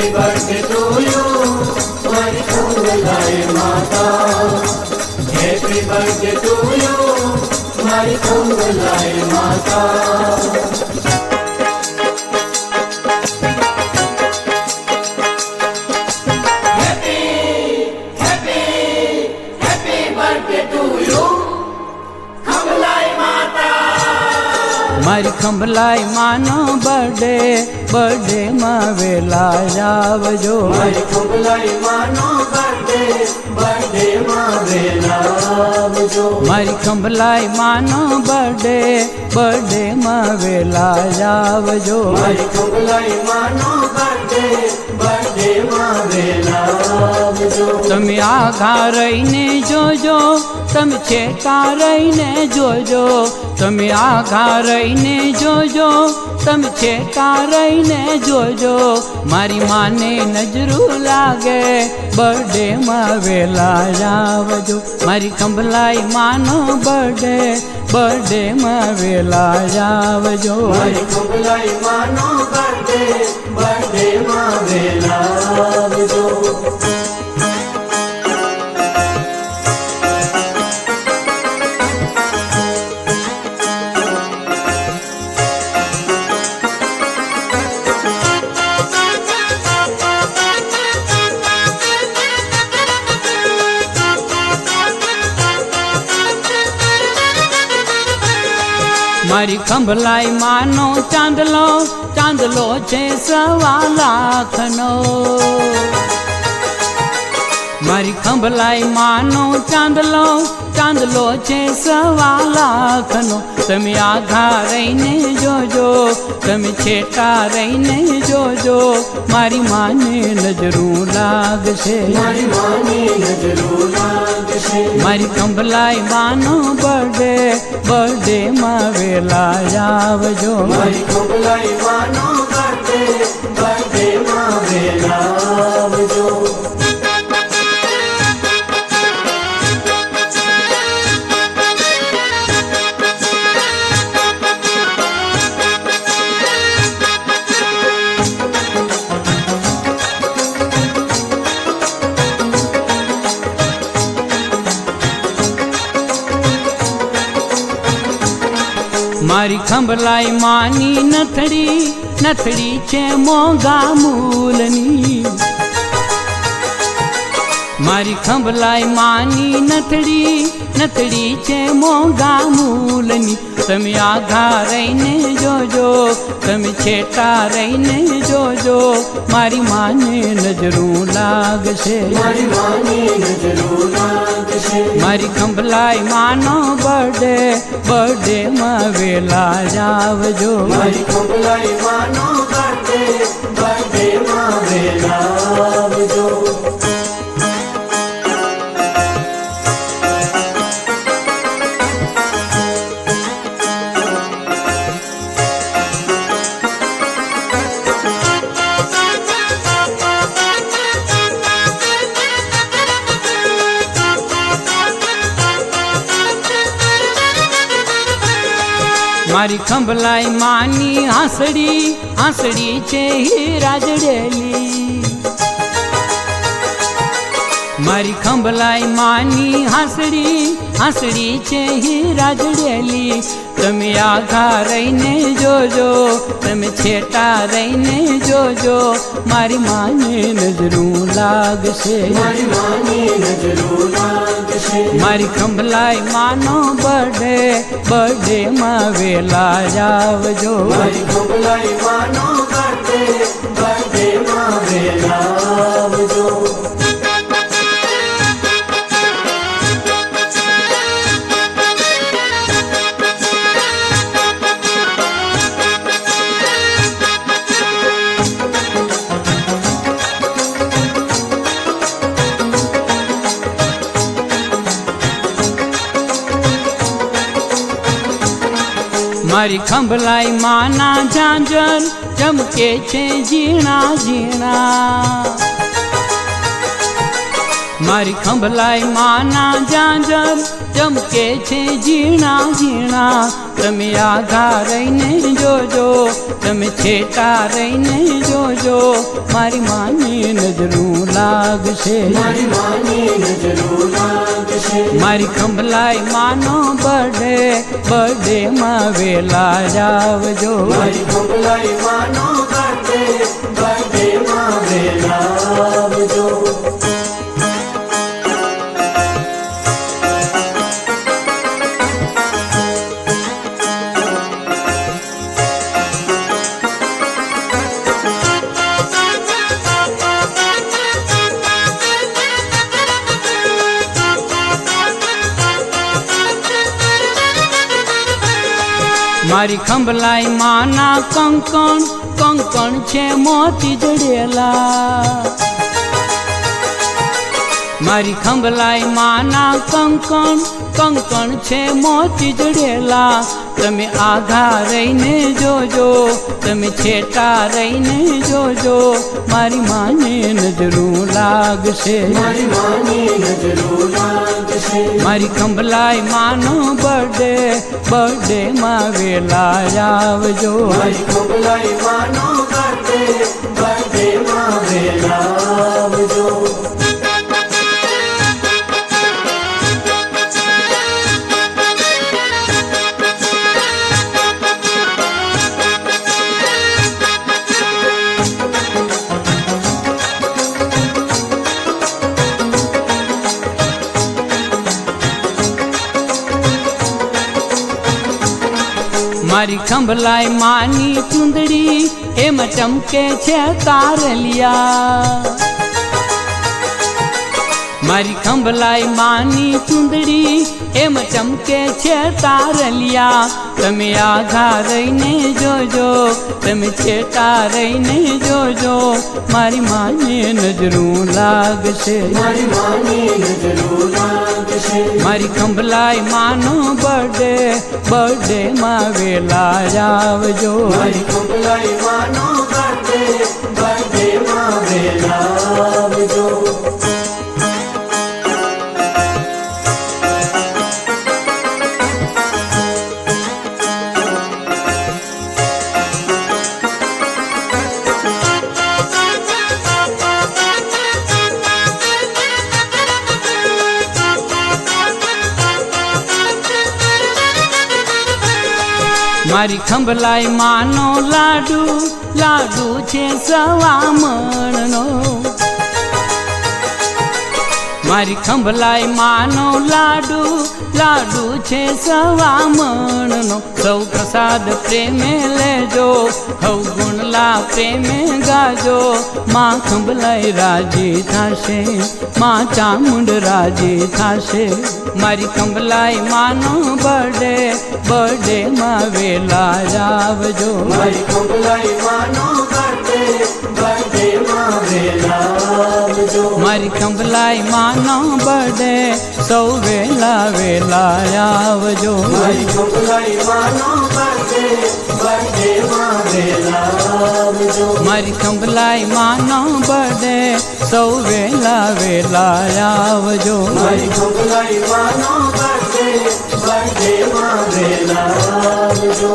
Birthday to you મારી કુંડલાઈ માતા. Happy birthday to you મારી કુંડલાઈ માતા. ખંભલાઈ માનો બર્થડે બર્થડે માં વેલા આવજો. મારી કુંડલાઈ માનો બર્થડે બર્થડે માં વેલા આવજો. મારી ખંભલાઈ માનો બર્થડે બર્થડે માં વેલા આવજો. મારી કુંડલાઈ માનો બર્થડે તમે આઘા રહીને જોજો, તમે છેટા રહીને જોજો. તમે આઘા રહીને જોજો, તમે છેટા રહીને જોજો. મારી માને નજરું લાગે, બર્થડે માં વેલા આવજો. મારી ખંભલાઈ માનો બર્થડે બર્થડે માં વેલા આવજો. મારી કુંડલાઈ માનો બર્થડે માં વેલા મારી ખંભલાઈ માનો ચાંદલો ચાંદલો છે સવા લાખનો મારી ખંભલાઈ માનો ચાંદલો ચાંદલો છે સવા લાખનો તમે આઘા રહીને જોજો તમે છેટા રહીને જોજો મારી માને નજરું લાગશે. મારી માને નજરું લાગશે. મારી કંબલાઈ માનો બર્થડે બર્થડે માં વેલા આવજો. મારી કુંડલાઈ માનો બર્થડે બર્થડે માં વેલા મારી ખંભલાઈ માની નથડી નથડી છે મોગા મૂલની. મારી ખંભલાઈ માની નથડી નથડી છે મોગા મૂલની. તમે આઘા રહીને જોજો તમે છેટા રહીને જોજો. મારી માને નજરું લાગશે. મારી માની નજરો લાગશે. મારી ખંભલાઈ માનો બર્થડે બર્થડે માં વેલા જાવજો. મારી ખંભલાય માનો બર્થડે બર્થડે માં વેલા મારી ખંભલાઈ માની આસડી આસડી છે હીરા જડેલી મારી ખંભલાઈ માની હાંસડી હાંસડી છે હીરા જડેલી તમે આઘા રહીને જોજો તમે છેટા રહીને જોજો. મારી માને નજરું લાગશે. મારી માની નજરો લાગશે. મારી ખંભલાઈ માનો બર્થડે બર્થડે માં વેલા જાવજો. મારી ખંભલાઈ માનો બર્થડે બર્થડે માં વેલા મારી ખંભલાઈ માના ઝાંઝર ચમકે છે ઝીણા ઝીણા. મારી ખંભલાઈ માના ઝાંઝર ચમકે છે ઝીણા ઝીણા. તમે આઘા રહીને જોજો તમે છેટા રહીને જોજો. મારી માની નજરું લાગશે. મારી માની નજરું લાગશે. મારી ખંભલાઈ માનો બર્થડે બર્થડે માં વેલા જાવજો. મારી ખોબલાઈ માનો બર્થડે મારી ખંભલાઈ માના કંકણ કંકણ છે મોતી જડેલા. મારી ખંભલાઈ માના કંકણ કંકણ છે મોતી જડેલા. તમે આઘા રહીને જોજો તમે છેટા રહીને જોજો. મારી માને નજરું લાગશે. મારી માની નજરો લાગશે. મારી ખંભલાઈ માનો બર્થડે બર્થડે માં વેલા આવજો. મારી ખોબલાઈ માનો બર્થડે બર્થડે માં વેલા આવજો. મારી ખંભલાય માની ચુંદડી એમ ચમકે છે તારલિયા. મારી ખંભલાઈ માની ચુંદડી એમ ચમકે છે તારલિયા. તમે આઘા રહીને જોજો તમે છેટા રહીને જોજો. મારી માને નજરું લાગશે. મારી માની નજરો લાગશે. મારી ખંભલાઈ માનો બર્થડે બર્થડે માં વેલા આવજો મારી ખોબલાઈ માનો બર્થડે બર્થડે માં વેલા આવજો મારી ખંભલાઈ માનો લાડુ લાડુ છે સવામણનો. મારી ખંભલાઈ માનો લાડુ લાડુ છે સવામણનો. સૌ પ્રસાદ પ્રેમે લેજો હવ ગુણલા પ્રેમે ગાજો. માં ખંભલાઈ રાજી થશે, માં ચામુંડ રાજી થશે. મારી ખંભલાઈ માનો બર્થડે બર્થડે માં વેલા આવજો મારી ખોબલાઈ માનો મારી ખંભલાઈ માનો બડે સૌ વેલા વેલા આવજો. મારી ખોબલાઈ માનો મારી ખંભલાઈ માનો બર્થડે સૌ વેલા વેલા આવજો. મારી ખોબલાઈ માનો બડે બર્થડે માં વેલા આવજો.